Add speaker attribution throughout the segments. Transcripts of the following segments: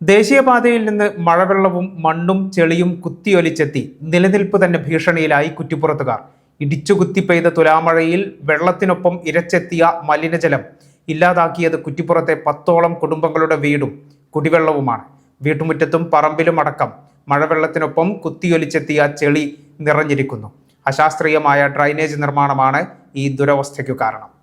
Speaker 1: ദേശീയപാതയിൽ നിന്ന് മഴവെള്ളവും മണ്ണും ചെളിയും കുത്തിയൊലിച്ചെത്തി നിലനിൽപ്പ് തന്നെ ഭീഷണിയിലായി കുറ്റിപ്പുറത്തുകാർ. ഇടിച്ചുകുത്തി പെയ്ത തുലാമഴയിൽ വെള്ളത്തിനൊപ്പം ഇരച്ചെത്തിയ മലിനജലം. ഇല്ലാതാക്കിയത് കുറ്റിപ്പുറത്തെ പത്തോളം കുടുംബങ്ങളുടെ വീടും കുടിവെള്ളവുമാണ്. വീട്ടുമുറ്റത്തും പറമ്പിലും അടക്കം മഴവെള്ളത്തിനൊപ്പം കുത്തിയൊലിച്ചെത്തിയ ചെളി നിറഞ്ഞിരിക്കുന്നു. അശാസ്ത്രീയമായ ഡ്രൈനേജ് നിർമ്മാണമാണ് ഈ ദുരവസ്ഥയ്ക്കു കാരണം.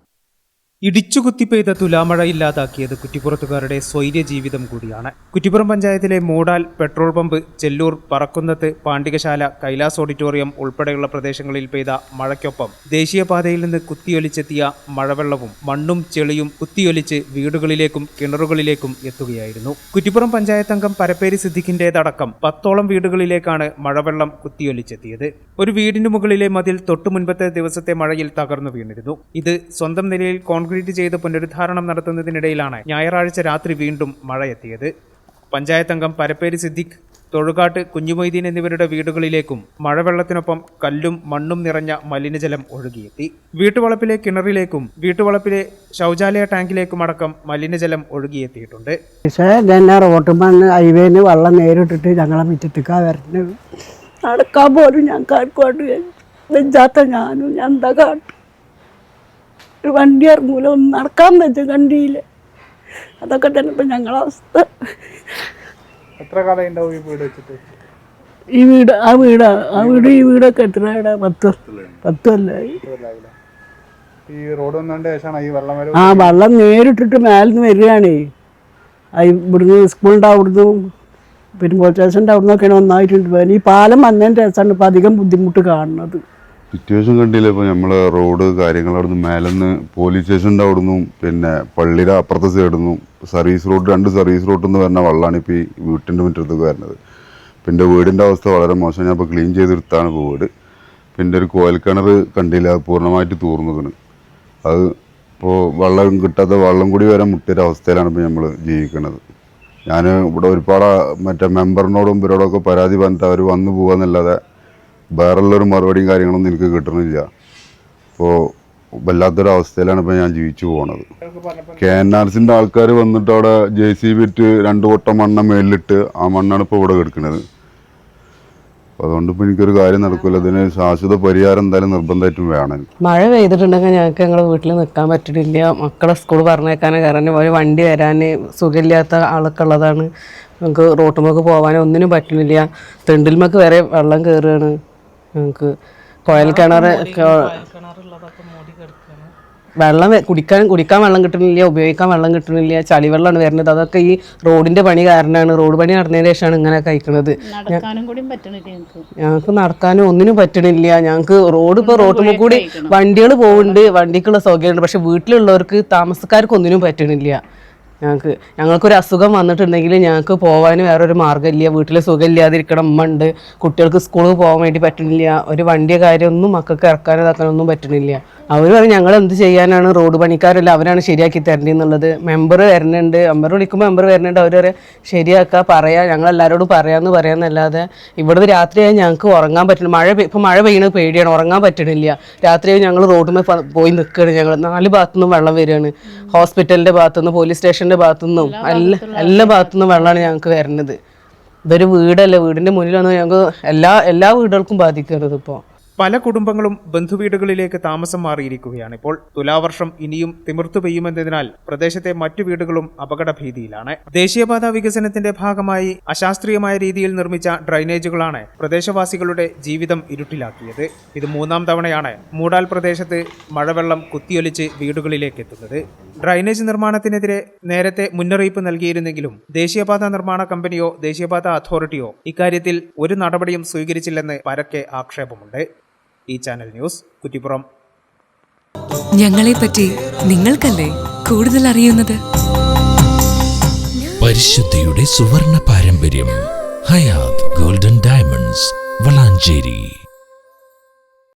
Speaker 1: ഇടിച്ചുകുത്തി പെയ്ത തുലാമഴ ഇല്ലാതാക്കിയത് കുറ്റിപ്പുറത്തുകാരുടെ സ്വൈര്യ ജീവിതം കൂടിയാണ്. കുറ്റിപ്പുറം പഞ്ചായത്തിലെ Moodal petrol pump Chellur Parakkunnath Pandikashala Kailas auditorium ഉൾപ്പെടെയുള്ള പ്രദേശങ്ങളിൽ പെയ്ത മഴയ്ക്കൊപ്പം ദേശീയപാതയിൽ നിന്ന് കുത്തിയൊലിച്ചെത്തിയ മഴവെള്ളവും മണ്ണും ചെളിയും കുത്തിയൊലിച്ച് വീടുകളിലേക്കും കിണറുകളിലേക്കും എത്തുകയായിരുന്നു. കുറ്റിപ്പുറം പഞ്ചായത്ത് അംഗം പരപ്പേരി സിദ്ദിഖിന്റേതടക്കം പത്തോളം വീടുകളിലേക്കാണ് മഴവെള്ളം കുത്തിയൊലിച്ചെത്തിയത്. ഒരു വീടിന് മുകളിലെ മതിൽ തൊട്ടു മുൻപത്തെ ദിവസത്തെ മഴയിൽ തകർന്നു വീണിരുന്നു. ഇത് സ്വന്തം നിലയിൽ കോൺക്രീറ്റ് ചെയ്ത് പുനരുദ്ധാരണം നടത്തുന്നതിനിടയിലാണ് ഞായറാഴ്ച രാത്രി വീണ്ടും മഴയെത്തിയത്. പഞ്ചായത്തംഗം പരപ്പേരി സിദ്ദിഖ് തൊഴുകാട്ട് കുഞ്ഞുമൊയ്തീൻ എന്നിവരുടെ വീടുകളിലേക്കും മഴവെള്ളത്തിനൊപ്പം കല്ലും മണ്ണും നിറഞ്ഞ മലിനജലം ഒഴുകിയെത്തി. വീട്ടുവളപ്പിലെ കിണറിലേക്കും വീട്ടുവളപ്പിലെ ശൗചാലയ ടാങ്കിലേക്കും അടക്കം മലിനജലം ഒഴുകിയെത്തിയിട്ടുണ്ട്.
Speaker 2: പക്ഷേ ഹൈവേന്ന് വെള്ളം നേരിട്ടിട്ട് ഞങ്ങളെ മുറ്റത്തേക്കാ വരുന്നത് നടക്കാൻ പോലും ഞാൻ കാട്ടുകൊണ്ട് ഞാനും ഞാൻ എന്താ ഒരു വണ്ടി ഇറങ്ങൂല ഒന്നും നടക്കാൻ പറ്റും കണ്ടിയില്ല അതൊക്കെ തന്നെ ഇപ്പം ഞങ്ങളവസ്ഥ
Speaker 3: എത്ര കാലം ഉണ്ടാവും ഈ വീട് വെച്ചിട്ട്?
Speaker 2: ഈ വീട് ആ വീടാ ആ വീട് ഈ വീടൊക്കെ എത്ര ഇടാ പത്ത് പത്ത്.
Speaker 3: ഈ റോഡ് വന്നതിന്റെ ശേഷമാണ് ഈ വെള്ളം
Speaker 2: ആ വെള്ളം നേരിട്ടിട്ട് മേലിന്ന് വരികയാണേ. ഇവിടുന്ന് സ്കൂളിന്റെ അവിടുന്ന് പെരുമ്പോൾ സ്റ്റേഷന്റെ അവിടുന്നൊക്കെയാണ് ഒന്നായിട്ടുണ്ട് ഈ പാലം വന്നതിന്റെ ശേഷമാണ് ഇപ്പം അധികം ബുദ്ധിമുട്ട് കാണുന്നത്.
Speaker 4: സിറ്റുവേഷൻ കണ്ടില്ല? ഇപ്പോൾ നമ്മൾ റോഡ് കാര്യങ്ങൾ അവിടുന്ന് മേലെന്ന് പോലീസ് സ്റ്റേഷന്റെ അവിടുന്നും പിന്നെ പള്ളിയുടെ അപ്പുറത്തെ സൈഡിൽ നിന്നും സർവീസ് റോഡ് രണ്ട് സർവീസ് റോഡിൽ നിന്ന് വരുന്ന വെള്ളമാണ് ഇപ്പോൾ ഈ വീട്ടിന്റെ മുറ്റത്തേക്ക് വരുന്നത്. പിന്നെ വീടിന്റെ അവസ്ഥ വളരെ മോശം. ഞാൻ ഇപ്പോൾ ക്ലീൻ ചെയ്തെടുത്താണ് ഇപ്പോൾ വീട്. പിന്നെ ഒരു കോയൽ കിണർ കണ്ടില്ല? പൂർണമായിട്ട് തൂർന്നതിന് അത് ഇപ്പോൾ വെള്ളം കിട്ടാത്ത വെള്ളം കൂടി വരാൻ മുട്ടിയൊരു അവസ്ഥയിലാണ് ഇപ്പോൾ നമ്മൾ ജീവിക്കുന്നത് ഞാൻ ഇവിടെ ഒരുപാട് മറ്റേ മെമ്പറിനോടും ഇവരോടൊക്കെ പരാതി പറഞ്ഞിട്ട് അവർ വന്നു പോകാന്നല്ലാതെ വേറുള്ളൊരു മറുപടിയും കാര്യങ്ങളൊന്നും എനിക്ക് കിട്ടണില്ല അപ്പോൾ വല്ലാത്തൊരു അവസ്ഥയിലാണ് ഇപ്പോൾ ഞാൻ ജീവിച്ചു പോണത്. കെ എൻ ആർ സിന്റെ ആൾക്കാർ വന്നിട്ട് അവിടെ ജെ സി ബി ഇട്ട് രണ്ട് കൊട്ട മണ്ണ മേലിട്ട് ആ മണ്ണാണ് ഇപ്പോൾ ഇവിടെ കിടക്കുന്നത് അതുകൊണ്ട് ഇപ്പോൾ എനിക്കൊരു കാര്യം നടക്കില്ല അതിന് ശാശ്വത പരിഹാരം എന്തായാലും നിർബന്ധമായിട്ടും വേണം.
Speaker 5: മഴ പെയ്തിട്ടുണ്ടെങ്കിൽ ഞങ്ങൾക്ക് ഞങ്ങളുടെ വീട്ടിൽ നിൽക്കാൻ പറ്റിയിട്ടില്ല മക്കളെ സ്കൂൾ പറഞ്ഞേക്കാനും കാരണം ഒരു വണ്ടി വരാൻ സുഖമില്ലാത്ത ആളൊക്കെ ഉള്ളതാണ്. ഞങ്ങൾക്ക് റോട്ടുമൊക്കെ പോകാനോ ഒന്നിനും പറ്റുന്നില്ല തെണ്ടിൽമക്ക് വരെ വെള്ളം കയറുകയാണ് ഞങ്ങൾക്ക് കുഴൽ കിണർ വെള്ളം കുടിക്കാൻ കുടിക്കാൻ വെള്ളം കിട്ടണില്ല ഉപയോഗിക്കാൻ വെള്ളം കിട്ടണില്ല ചളിവെള്ളമാണ് വരുന്നത്. അതൊക്കെ ഈ റോഡിന്റെ പണി കാരണമാണ് റോഡ് പണി നടന്നതിന് ശേഷമാണ് ഇങ്ങനെ കഴിക്കുന്നത്
Speaker 6: ഞങ്ങൾക്ക്
Speaker 5: ഞങ്ങൾക്ക് നടക്കാനും ഒന്നിനും പറ്റണില്ല. ഞങ്ങൾക്ക് റോഡ് ഇപ്പോൾ റോഡിൽ കൂടി വണ്ടികൾ പോകുന്നുണ്ട് വണ്ടിക്കുള്ള സൗകര്യമുണ്ട് പക്ഷെ വീട്ടിലുള്ളവർക്ക് താമസക്കാർക്ക് ഒന്നിനും പറ്റണില്ല. ഞങ്ങൾക്ക് ഞങ്ങൾക്കൊരു അസുഖം വന്നിട്ടുണ്ടെങ്കിൽ ഞങ്ങൾക്ക് പോകാൻ വേറൊരു മാർഗമില്ല. വീട്ടിൽ സുഖമില്ലാതിരിക്കണം. അമ്മ ഉണ്ട്. കുട്ടികൾക്ക് സ്കൂളിൽ പോകാൻ വേണ്ടി പറ്റുന്നില്ല. ഒരു വണ്ടിയ കാര്യമൊന്നും മക്കൾക്ക് ഇറക്കാനും ഇതാക്കാനൊന്നും പറ്റണില്ല അവർ പറഞ്ഞു ഞങ്ങൾ എന്ത് ചെയ്യാനാണ്? റോഡ് പണിക്കാരല്ല അവരാണ് ശരിയാക്കി തരേണ്ടതെന്നുള്ളത്. മെമ്പർ വരുന്നുണ്ട്. മെമ്പർ വിളിക്കുമ്പോൾ മെമ്പർ വരുന്നുണ്ട്. അവർ പറയാം ശരിയാക്കുക പറയാം ഞങ്ങൾ എല്ലാവരോടും പറയാമെന്ന് പറയാമെന്നല്ലാതെ ഇവിടുന്ന് രാത്രിയായി ഞങ്ങൾക്ക് ഉറങ്ങാൻ പറ്റില്ല. മഴ ഇപ്പം മഴ പെയ്യണത് പേടിയാണ്. ഉറങ്ങാൻ പറ്റണില്ല. രാത്രിയായി ഞങ്ങൾ റോഡിൽ പോയി നിൽക്കുകയാണ് ഞങ്ങൾ. നാല് ഭാഗത്തുനിന്നും വെള്ളം വരികയാണ് ഹോസ്പിറ്റലിന്റെ ഭാഗത്തുനിന്ന് പോലീസ് സ്റ്റേഷന്റെ ഭാഗത്തുനിന്നും എല്ലാ എല്ലാ ഭാഗത്തുനിന്നും വെള്ളമാണ് ഞങ്ങൾക്ക് വരുന്നത് ഇതൊരു വീടല്ല വീടിന്റെ മുന്നിൽ വന്ന് ഞങ്ങൾക്ക് എല്ലാ എല്ലാ വീടുകൾക്കും ബാധിക്കുന്നത് ഇപ്പോൾ
Speaker 1: പല കുടുംബങ്ങളും ബന്ധുവീടുകളിലേക്ക് താമസം മാറിയിരിക്കുകയാണ്. ഇപ്പോൾ തുലാവർഷം ഇനിയും തിമിർത്തു പെയ്യുമെന്നതിനാൽ പ്രദേശത്തെ മറ്റു വീടുകളും അപകട ഭീതിയിലാണ് ദേശീയപാത വികസനത്തിന്റെ ഭാഗമായി അശാസ്ത്രീയമായ രീതിയിൽ നിർമ്മിച്ച ഡ്രൈനേജുകളാണ് പ്രദേശവാസികളുടെ ജീവിതം ഇരുട്ടിലാക്കിയത്. ഇത് മൂന്നാം തവണയാണ് മൂടാൽ പ്രദേശത്ത് മഴവെള്ളം കുത്തിയൊലിച്ച് വീടുകളിലേക്ക് എത്തുന്നത് ഡ്രൈനേജ് നിർമ്മാണത്തിനെതിരെ നേരത്തെ മുന്നറിയിപ്പ് നൽകിയിരുന്നെങ്കിലും ദേശീയപാത നിർമ്മാണ കമ്പനിയോ ദേശീയപാത അതോറിറ്റിയോ ഇക്കാര്യത്തിൽ ഒരു നടപടിയും സ്വീകരിച്ചില്ലെന്ന് പരക്കെ ആക്ഷേപമുണ്ട്. ഈ ചാനൽ ന്യൂസ് കുറ്റിപ്പുറം.
Speaker 7: ഞങ്ങളെ പറ്റി നിങ്ങൾക്കല്ലേ കൂടുതൽ അറിയുന്നത്?
Speaker 8: പരിശുദ്ധിയുടെ സുവർണ പാരമ്പര്യം ഹയാത് ഗോൾഡൻ ഡയമണ്ട്സ് വളാഞ്ചേരി.